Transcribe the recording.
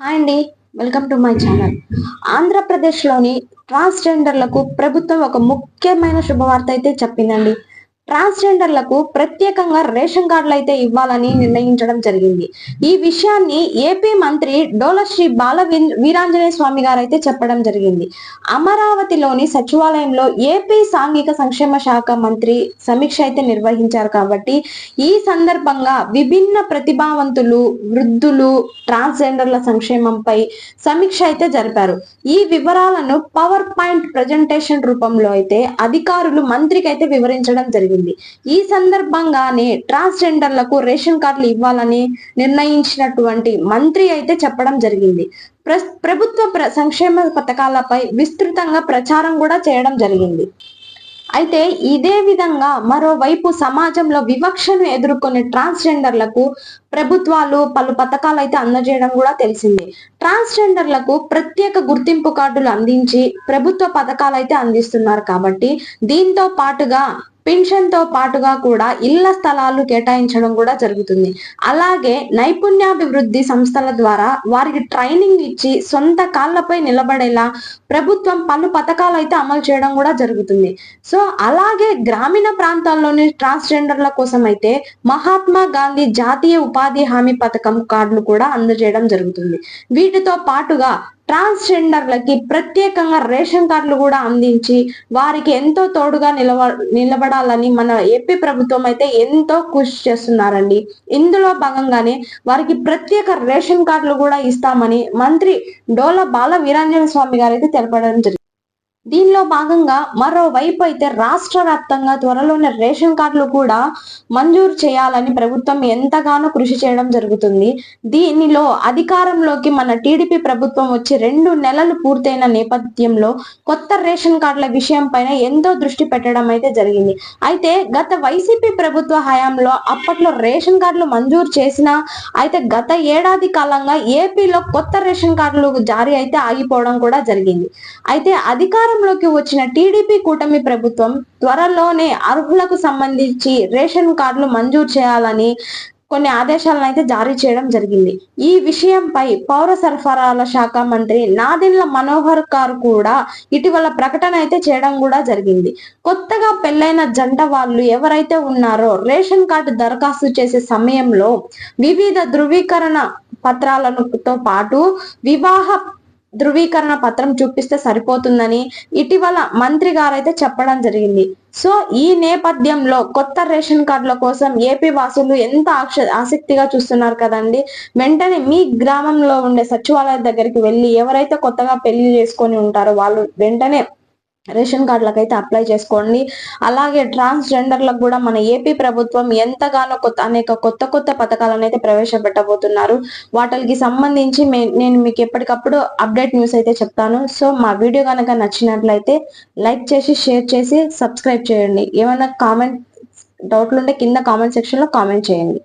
Hi అండి. Welcome to my channel ఆంధ్రప్రదేశ్లోని ట్రాన్స్జెండర్లకు ప్రభుత్వం ఒక ముఖ్యమైన శుభవార్త అయితే చెప్పిందండి. ట్రాన్స్జెండర్లకు ప్రత్యేకంగా రేషన్ కార్డులు అయితే ఇవ్వాలని నిర్ణయించడం జరిగింది. ఈ విషయాన్ని ఏపీ మంత్రి డోలశ్రీ బాల వీరాంజనేయ స్వామి గారు అయితే చెప్పడం జరిగింది. అమరావతిలోని సచివాలయంలో ఏపీ సాంఘిక సంక్షేమ శాఖ మంత్రి సమీక్ష అయితే నిర్వహించారు కాబట్టి ఈ సందర్భంగా విభిన్న ప్రతిభావంతులు వృద్ధులు ట్రాన్స్జెండర్ల సంక్షేమంపై సమీక్ష అయితే జరిపారు. ఈ వివరాలను పవర్ పాయింట్ ప్రజెంటేషన్ రూపంలో అయితే అధికారులు మంత్రికి అయితే వివరించడం జరిగింది. ఈ సందర్భంగానే ట్రాన్స్జెండర్లకు రేషన్ కార్డులు ఇవ్వాలని నిర్ణయించినటువంటి మంత్రి అయితే చెప్పడం జరిగింది. ప్ర- ప్రభుత్వ ప్ర- సంక్షేమ పథకాలపై విస్తృతంగా ప్రచారం కూడా చేయడం జరిగింది. అయితే ఇదే విధంగా మరోవైపు సమాజంలో వివక్షను ఎదుర్కొనే ట్రాన్స్జెండర్లకు ప్రభుత్వాలు పలు పథకాలు అయితే అందజేయడం కూడా తెలిసింది. ట్రాన్స్జెండర్లకు ప్రత్యేక గుర్తింపు కార్డులు అందించి ప్రభుత్వ పథకాలు అయితే అందిస్తున్నారు కాబట్టి దీంతో పాటుగా పెన్షన్తో పాటుగా కూడా ఇళ్ళ స్థలాలు కేటాయించడం కూడా జరుగుతుంది. అలాగే నైపుణ్యాభివృద్ధి సంస్థల ద్వారా వారికి ట్రైనింగ్ ఇచ్చి సొంత కాళ్ళపై నిలబడేలా ప్రభుత్వం పలు పథకాలు అయితే అమలు చేయడం కూడా జరుగుతుంది. సో అలాగే గ్రామీణ ప్రాంతాల్లోని ట్రాన్స్జెండర్ల కోసం అయితే మహాత్మా గాంధీ జాతీయ ఉపాధి హామీ పథకం కార్డులు కూడా అందజేయడం జరుగుతుంది. వీటితో పాటుగా ట్రాన్స్జెండర్లకి ప్రత్యేకంగా రేషన్ కార్డులు కూడా అందించి వారికి ఎంతో తోడుగా నిలవ నిలబడాలని మన ఏపీ ప్రభుత్వం అయితే ఎంతో కృషి చేస్తున్నారండి. ఇందులో భాగంగానే వారికి ప్రత్యేక రేషన్ కార్డులు కూడా ఇస్తామని మంత్రి డోల బాల వీరాంజన స్వామి గారు అయితే తెలపడం జరిగింది దీనిలో భాగంగా మరోవైపు అయితే రాష్ట్ర వ్యాప్తంగా త్వరలోనే రేషన్ కార్డులు కూడా మంజూరు చేయాలని ప్రభుత్వం ఎంతగానో కృషి చేయడం జరుగుతుంది. దీనిలో అధికారంలోకి మన టీడీపీ ప్రభుత్వం వచ్చి రెండు నెలలు పూర్తయిన నేపథ్యంలో కొత్త రేషన్ కార్డుల విషయం పైన ఎంతో దృష్టి పెట్టడం అయితే జరిగింది. అయితే గత వైసీపీ ప్రభుత్వ హయాంలో అప్పట్లో రేషన్ కార్డులు మంజూరు చేసినా అయితే గత ఏడాది కాలంగా ఏపీలో కొత్త రేషన్ కార్డులు జారీ అయితే ఆగిపోవడం కూడా జరిగింది. అయితే అధికారంలోకి వచ్చిన టీడీపీ కూటమి ప్రభుత్వం త్వరలోనే అర్హులకు సంబంధించి రేషన్ కార్డులు మంజూరు చేయాలని కొన్ని ఆదేశాలను అయితే జారీ చేయడం జరిగింది. ఈ విషయంపై పౌర సరఫరాల శాఖ మంత్రి నాదిన్ల మనోహర్ కార్ కూడా ఇటీవల ప్రకటన అయితే చేయడం కూడా జరిగింది. కొత్తగా పెళ్ళైన జంట వాళ్ళు ఎవరైతే ఉన్నారో రేషన్ కార్డు దరఖాస్తు చేసే సమయంలో వివిధ ధృవీకరణ పత్రాలను తో పాటు వివాహ ధృవీకరణ పత్రం చూపిస్తే సరిపోతుందని ఇటీవల మంత్రి గారైతే చెప్పడం జరిగింది. సో ఈ నేపథ్యంలో కొత్త రేషన్ కార్డుల కోసం ఏపీ వాసులు ఎంత ఆక్ష- ఆసక్తిగా చూస్తున్నారు కదండి? వెంటనే మీ గ్రామంలో ఉండే సచివాలయం దగ్గరికి వెళ్ళి ఎవరైతే కొత్తగా పెళ్ళి చేసుకొని ఉంటారో వాళ్ళు వెంటనే రేషన్ కార్డులకు అయితే అప్లై చేసుకోండి. అలాగే ట్రాన్స్జెండర్లకు కూడా మన ఏపీ ప్రభుత్వం ఎంతగానో కొత్త అనేక కొత్త కొత్త పథకాలను అయితే ప్రవేశపెట్టబోతున్నారు. వాటికి సంబంధించి నేను మీకు ఎప్పటికప్పుడు అప్డేట్ న్యూస్ అయితే చెప్తాను. సో మా వీడియో కనుక నచ్చినట్లయితే లైక్ చేసి షేర్ చేసి సబ్స్క్రైబ్ చేయండి. ఏమైనా కామెంట్ డౌట్లు ఉంటే కింద కామెంట్ సెక్షన్లో కామెంట్ చేయండి.